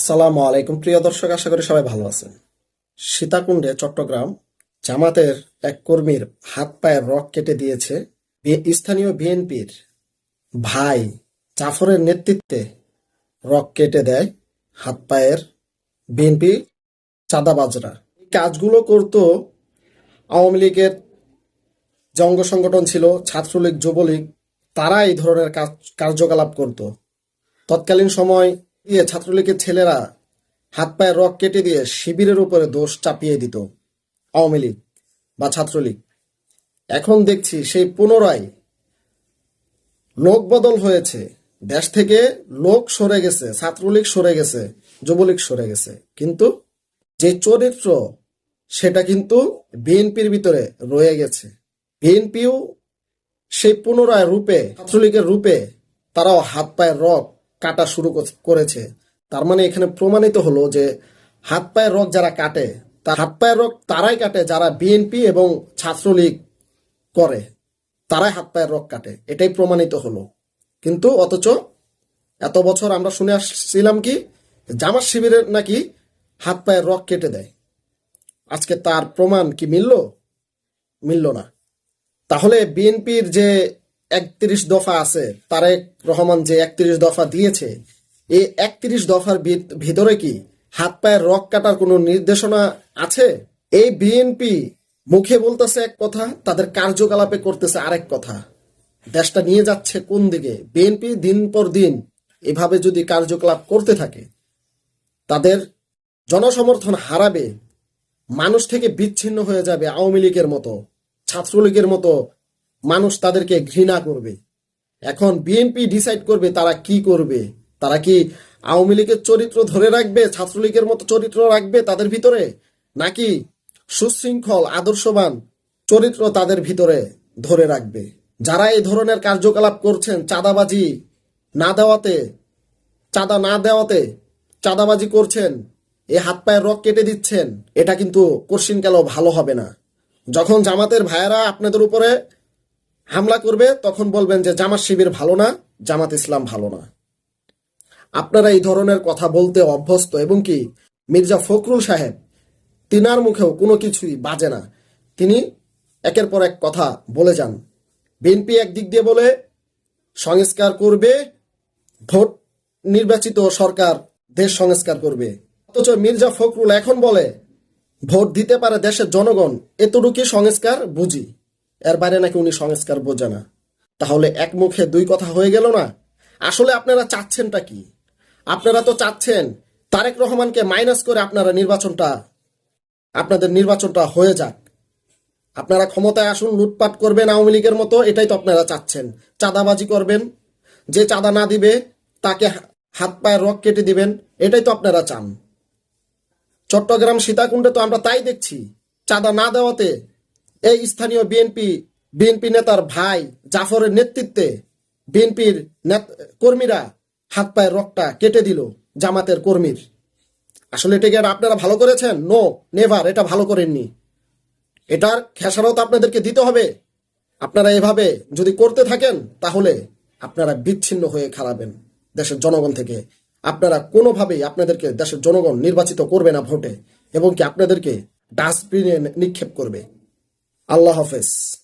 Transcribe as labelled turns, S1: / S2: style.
S1: আসসালামু আলাইকুম। প্রিয় দর্শক, আশা করি সবাই ভালো আছেন। সীতাকুণ্ডে চট্টগ্রাম জামাতের এক কর্মীর হাত পায়ের রক কেটে দিয়েছে স্থানীয় বিএনপির ভাই জাফরের নেতৃত্বে রক কেটে দেয় হাত পায়ের বিএনপি চাঁদাবাজরা। কাজগুলো করতো আওয়ামী লীগের যে অঙ্গ সংগঠন ছিল, ছাত্রলীগ, যুবলীগ তারা এই ধরনের কাজ কার্যকলাপ করত। তৎকালীন সময় দিয়ে ছাত্রলীগের ছেলেরা হাত পায়ে রক কেটে দিয়ে শিবিরের উপরে দোষ চাপিয়ে দিত, আওয়ামী লীগ বা ছাত্রলীগ। এখন দেখছি সেই পুনরায় লোক বদল হয়েছে। দেশ থেকে লোক সরে গেছে, ছাত্রলীগ সরে গেছে, যুবলীগ সরে গেছে। কিন্তু যে চরিত্র, সেটা কিন্তু বিএনপির ভিতরে রয়ে গেছে। বিএনপিও সেই পুনরায় রূপে, ছাত্রলীগের রূপে তারাও হাত পায়ের রক কাটা শুরু করেছে। তার মানে এখানে প্রমাণিত হলো যে হাত পায়ের রক যারা কাটে, তার হাত পায়ের রক তারাই কাটে যারা বিএনপি এবং ছাত্রলীগ করে, তারাই হাত পায়ের রক কাটে। এটাই প্রমাণিত হলো। কিন্তু অথচ এত বছর আমরা শুনে আসছিলাম কি, জামাত শিবিরের নাকি হাত পায়ের রক কেটে দেয়। আজকে তার প্রমাণ কি মিলল? মিলল না। তাহলে বিএনপির যে একত্রিশ দফা আছে, তারেক রহমান যে একত্রিশ দফা দিয়েছে, এই একত্রিশ দফার ভিত- ভিতরে কি হাত পায়ের রক কাটার কোনো নির্দেশনা আছে? এই বিএনপি মুখে বলতেছে এক কথা, তাদের কার্যকলাপে করতেছে আরেক কথা। দেশটা নিয়ে যাচ্ছে কোন দিকে? বিএনপি দিন পর দিন এভাবে যদি কার্যকলাপ করতে থাকে, তাদের জনসমর্থন হারাবে, মানুষ থেকে বিচ্ছিন্ন হয়ে যাবে আওয়ামী লীগের মতো, ছাত্রলীগের মতো মানুষ তাদেরকে ঘৃণা করবে। এখন বিএনপি ডিসাইড করবে তারা কি করবে। তারা কি আওয়ামী লীগের চরিত্র ধরে রাখবে, ছাত্রলীগের মতো চরিত্র রাখবে তাদের ভিতরে? নাকি সুশৃঙ্খল, আদর্শবান চরিত্র তাদের ভিতরে ধরে রাখবে? যারা এই ধরনের কার্যকলাপ করছেন চাঁদাবাজি না দেওয়াতে, চাঁদা না দেওয়াতে চাঁদাবাজি করছেন এই হাত পায়ের রক কেটে দিচ্ছেন, এটা কিন্তু কোশ্চিনকালেও ভালো হবে না। যখন জামাতের ভাইয়েরা আপনাদের উপরে হামলা করবে, তখন বলবেন যে জামাত শিবির ভালো না, জামাত ইসলাম ভালো না। আপনারা এই ধরনের কথা বলতে অভ্যস্ত, এবং কি মির্জা ফখরুল সাহেব, তিনার মুখেও কোনো কিছুই বাজে না। তিনি একের পর এক কথা বলে যান। বিএনপি একদিক দিয়ে বলে, সংস্কার করবে, ভোট নির্বাচিত সরকার দেশ সংস্কার করবে। অথচ মির্জা ফখরুল এখন বলে, ভোট দিতে পারে দেশের জনগণ এতটুকু সংস্কার, বুঝি। এর বাইরে নাকি উনি সংস্কার বোঝে না। তাহলে এক মুখে দুই কথা হয়ে গেল না? আসলে আপনারা চাচ্ছেনটা কি? আপনারা তো চাচ্ছেন তারেক রহমানকে মাইনাস করে আপনারা নির্বাচনটা, আপনাদের নির্বাচনটা হয়ে যাক। আপনারা ক্ষমতায় আসুন, লুটপাট করবেন আওয়ামী লীগের মতো, এটাই তো আপনারা চাচ্ছেন। চাঁদাবাজি করবেন, যে চাঁদা না দিবে, তাকে হাত পায়ের রক কেটে দিবেন, এটাই তো আপনারা চান। চট্টগ্রাম সীতাকুণ্ডে তো আমরা তাই দেখছি। চাঁদা না দেওয়াতে এই স্থানীয় বিএনপি বিএনপি নেতার ভাই জাফরের নেতৃত্বে বিএনপির কর্মীরা হাত পায়ের রকটা কেটে দিল জামাতের কর্মীর। আসলে এটাকে আপনারা ভালো করেছেন? নো নেভার এটা ভালো করেননি। এটার খেসারত আপনাদেরকে দিতে হবে। আপনারা এভাবে যদি করতে থাকেন, তাহলে আপনারা বিচ্ছিন্ন হয়ে খারাবেন দেশের জনগণ থেকে। আপনারা কোনোভাবেই আপনাদেরকে দেশের জনগণ নির্বাচিত করবে না ভোটে, এবং কি আপনাদেরকে ডাস্টবিনে নিক্ষেপ করবে। আল্লাহ হাফেজ।